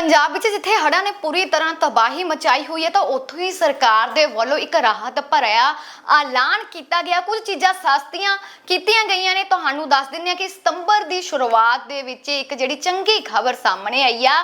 ਪੰਜਾਬ ਵਿੱਚ ਜਿੱਥੇ ਹੜ੍ਹਾਂ ਨੇ ਪੂਰੀ ਤਰ੍ਹਾਂ ਤਬਾਹੀ ਮਚਾਈ ਹੋਈ ਹੈ ਤਾਂ ਉੱਥੋਂ ਹੀ ਸਰਕਾਰ ਦੇ ਵੱਲੋਂ ਇੱਕ ਰਾਹਤ ਭਰਿਆ ਐਲਾਨ ਕੀਤਾ ਗਿਆ। ਕੁਝ ਚੀਜ਼ਾਂ ਸਸਤੀਆਂ ਕੀਤੀਆਂ ਗਈਆਂ ਨੇ। ਤੁਹਾਨੂੰ ਦੱਸ ਦਿੰਦੇ ਹਾਂ ਕਿ ਸਤੰਬਰ ਦੀ ਸ਼ੁਰੂਆਤ ਦੇ ਵਿੱਚ ਇੱਕ ਜਿਹੜੀ ਚੰਗੀ ਖਬਰ ਸਾਹਮਣੇ ਆਈ ਆ।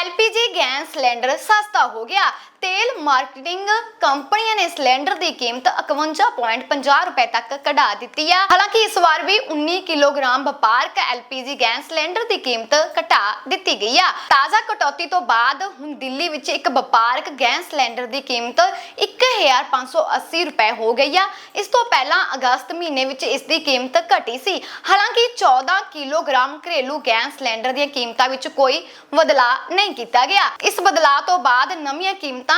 LPG ਗੈਸ ਸਿਲੰਡਰ ਸਸਤਾ ਹੋ ਗਿਆ। ਤੇਲ ਮਾਰਕੀਟਿੰਗ ਕੰਪਨੀਆਂ ਨੇ ਸਿਲੰਡਰ ਦੀ ਕੀਮਤ 51.50 ਰੁਪਏ ਤੱਕ ਕਢਾ ਦਿੱਤੀ ਆ। ਹਾਲਾਂਕਿ ਇਸ ਵਾਰ ਵੀ 19 ਕਿਲੋਗ੍ਰਾਮ ਵਪਾਰਕ LPG ਗੈਸ ਸਿਲੰਡਰ ਦੀ ਕੀਮਤ ਘਟਾ ਦਿੱਤੀ ਗਈ ਆ। ਤਾਜ਼ਾ ਕਟੌਤੀ ਤੋਂ ਬਾਅਦ ਹੁਣ ਦਿੱਲੀ ਵਿੱਚ ਇੱਕ ਵਪਾਰਕ ਗੈਸ ਸਿਲੰਡਰ ਦੀ ਕੀਮਤ 1580 ਰੁਪਏ ਹੋ ਗਈ ਆ। ਇਸ ਤੋਂ ਪਹਿਲਾਂ ਅਗਸਤ ਮਹੀਨੇ ਵਿੱਚ ਇਸ ਦੀ ਕੀਮਤ ਘਟੀ ਸੀ। ਹਾਲਾਂਕਿ 14 ਕਿਲੋਗ੍ਰਾਮ ਘਰੇਲੂ ਗੈਸ ਸਿਲੰਡਰ ਦੀਆਂ ਕੀਮਤਾਂ ਵਿੱਚ ਕੋਈ ਬਦਲਾਅ ਨਹੀਂ ਕੀਤਾ ਗਿਆ। ਇਸ ਬਦਲਾਅ ਤੋਂ ਬਾਅਦ ਨਵੀਆਂ ਕੀਮਤਾਂ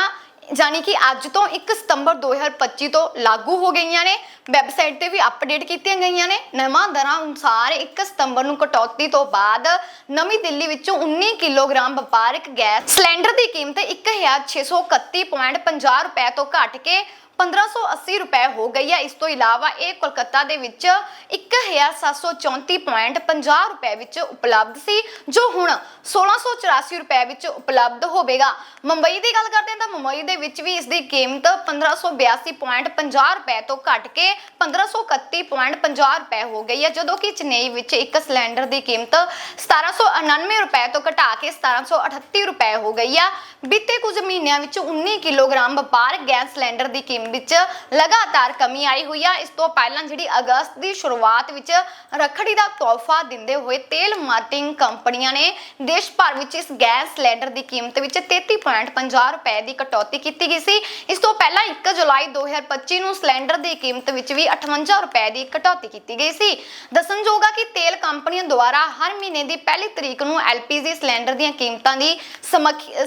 ਜਾਨੀ ਕਿ ਅੱਜ ਤੋਂ 1 ਸਤੰਬਰ 2025 ਤੋਂ ਲਾਗੂ ਹੋ ਗਈਆਂ ਨੇ। ਵੈਬਸਾਈਟ ਤੇ ਵੀ ਅਪਡੇਟ ਕੀਤੀਆਂ ਗਈਆਂ ਨੇ। ਨਵਾਂ ਦਰਾਂ ਅਨੁਸਾਰ 1 ਸਤੰਬਰ ਨੂੰ ਕਟੌਤੀ ਤੋਂ ਬਾਅਦ ਨਵੀਂ ਦਿੱਲੀ ਵਿੱਚੋਂ 19 ਕਿਲੋਗ੍ਰਾਮ ਵਪਾਰਕ ਗੈਸ ਸਿਲੰਡਰ ਦੀ ਕੀਮਤ 1631.50 ਰੁਪਏ ਤੋਂ ਘਟ ਕੇ 1580 ਰੁਪਏ ਹੋ ਗਈ ਹੈ। ਇਸ ਤੋਂ ਇਲਾਵਾ ਇਹ ਕੋਲਕਾਤਾ ਦੇ ਵਿੱਚ 1734.50 ਰੁਪਏ ਵਿੱਚ ਉਪਲਬਧ ਸੀ, ਜੋ ਹੁਣ 1684 ਰੁਪਏ ਵਿੱਚ ਉਪਲਬਧ ਹੋਵੇਗਾ। ਮੁੰਬਈ ਦੀ ਗੱਲ ਕਰਦੇ ਹਾਂ ਤਾਂ ਮੁੰਬਈ ਦੇ ਵਿੱਚ ਵੀ ਇਸ ਦੀ ਕੀਮਤ 1582.50 ਰੁਪਏ ਤੋਂ ਘਟ ਕੇ 1531.50 ਰੁਪਏ ਹੋ ਗਈ ਹੈ, ਜਦੋਂ ਕਿ ਚੇਨਈ ਵਿੱਚ ਇੱਕ ਸਿਲੰਡਰ ਦੀ ਕੀਮਤ 1799 ਰੁਪਏ ਤੋਂ ਘਟਾ ਕੇ 1738 ਰੁਪਏ ਹੋ ਗਈ ਆ ਬੀਤੇ ਕੁਝ ਮਹੀਨਿਆਂ ਵਿੱਚ 19 ਕਿਲੋਗ੍ਰਾਮ ਵਪਾਰ ਗੈਸ ਸਿਲੰਡਰ ਦੀ ਕੀਮਤ ਵਿੱਚ ਲਗਾਤਾਰ ਕਮੀ ਆਈ ਹੋਈ ਆ। ਇਸ ਤੋਂ ਪਹਿਲਾਂ ਜਿਹੜੀ ਅਗਸਤ ਦੀ ਸ਼ੁਰੂਆਤ ਵਿੱਚ ਰੱਖੜੀ ਦਾ ਤੋਹਫਾ ਦਿੰਦੇ ਹੋਏ ਤੇਲ ਮਾਰਕੀਟਿੰਗ ਕੰਪਨੀਆਂ ਨੇ ਦੇਸ਼ ਭਰ ਵਿੱਚ ਇਸ ਗੈਸ ਸਿਲੰਡਰ ਦੀ ਕੀਮਤ ਵਿੱਚ 33.50 ਰੁਪਏ ਦੀ ਕਟੌਤੀ ਕੀਤੀ ਗਈ ਸੀ। ਤੋਂ ਪਹਿਲਾਂ 1 ਜੁਲਾਈ 2025 ਨੂੰ ਸਿਲੰਡਰ ਦੀ ਕੀਮਤ ਵਿੱਚ ਵੀ 58 ਰੁਪਏ ਦੀ ਕਟੌਤੀ ਕੀਤੀ ਗਈ ਸੀ। ਦੱਸਣਯੋਗ ਆ ਕਿ ਤੇਲ ਕੰਪਨੀਆਂ ਦੁਆਰਾ ਹਰ ਮਹੀਨੇ ਦੀ ਪਹਿਲੀ ਤਰੀਕ ਨੂੰ LPG ਸਿਲੰਡਰ ਦੀਆਂ ਕੀਮਤਾਂ ਦੀ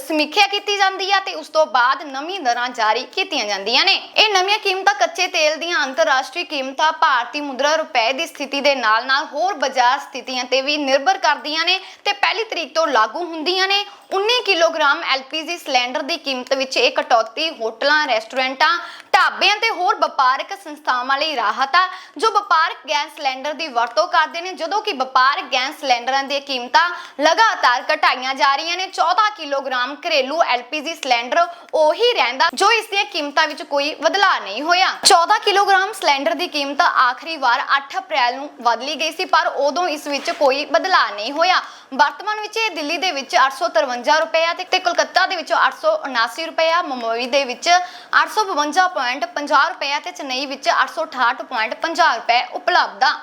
ਸਮੀਖਿਆ ਕੀਤੀ ਜਾਂਦੀ ਹੈ ਤੇ ਉਸ ਤੋਂ ਬਾਅਦ ਨਵੀਂ ਦਰਾਂ ਜਾਰੀ ਕੀਤੀਆਂ ਜਾਂਦੀਆਂ ਨੇ। ਇਹ ਨਵੀਆਂ ਕੀਮਤਾਂ ਕੱਚੇ ਤੇਲ ਦੀਆਂ ਅੰਤਰਰਾਸ਼ਟਰੀ ਕੀਮਤਾਂ ਭਾਰਤੀ ਮੁਦਰਾ ਰੁਪਏ ਦੀ ਸਥਿਤੀ ਦੇ ਨਾਲ-ਨਾਲ ਹੋਰ ਬਾਜ਼ਾਰ ਸਥਿਤੀਆਂ ਤੇ ਵੀ ਨਿਰਭਰ ਕਰਦੀਆਂ ਨੇ ਤੇ ਪਹਿਲੀ ਤਰੀਕ ਤੋਂ ਲਾਗੂ ਹੁੰਦੀਆਂ ਨੇ। 19 ਕਿਲੋਗ੍ਰਾਮ LPG ਸਿਲੰਡਰ ਦੀ ਕੀਮਤ ਵਿੱਚ ਇਹ ਕਟੌਤੀ ਹੋਟਲਾਂ ਰੈਸਟੋਰੈਂਟਾਂ, ਢਾਬਿਆਂ ਤੇ ਹੋਰ ਵਪਾਰਕ ਸੰਸਥਾਵਾਂ ਲਈ ਰਾਹਤ ਆ, ਜੋ ਵਪਾਰਕ ਗੈਸ ਸਿਲੰਡਰ ਦੀ ਵਰਤੋਂ ਕਰਦੇ ਨੇ। ਜਦੋਂ ਕਿ ਵਪਾਰਕ ਗੈਸ ਸਿਲੰਡਰਾਂ ਦੀਆਂ ਕੀਮਤਾਂ ਲਗਾਤਾਰ ਘਟਾਈਆਂ ਜਾ ਰਹੀਆਂ ਨੇ 14 ਕਿਲੋਗ੍ਰਾਮ ਘਰੇਲੂ LPG ਸਿਲੰਡਰ ਉਹੀ ਰਹਿੰਦਾ, ਜੋ ਇਸ ਦੀਆਂ ਕੀਮਤਾਂ ਵਿੱਚ ਕੋਈ ਬਦਲਾਅ ਨਹੀਂ ਹੋਇਆ। 14 ਕਿਲੋਗ੍ਰਾਮ ਸਿਲੰਡਰ ਦੀ ਕੀਮਤ ਆਖਰੀ ਵਾਰ 8 ਅਪ੍ਰੈਲ ਨੂੰ ਬਦਲੀ ਗਈ ਸੀ, ਪਰ ਉਦੋਂ ਇਸ ਵਿੱਚ ਕੋਈ ਬਦਲਾਅ ਨਹੀਂ ਹੋਇਆ। ਵਰਤਮਾਨ ਵਿੱਚ ਇਹ ਦਿੱਲੀ ਦੇ ਵਿੱਚ 853 ਰੁਪਏ ਆ ਤੇ ਤੇ ਕੋਲਕਾਤਾ ਦੇ ਵਿੱਚ 879 ਰੁਪਏ ਆ। ਮੁੰਬਈ ਦੇ ਵਿੱਚ 852.50 ਰੁਪਏ ਅਤੇ ਚੇਨਈ ਵਿੱਚ 868.50 ਰੁਪਏ ਉਪਲਬਧ ਆ।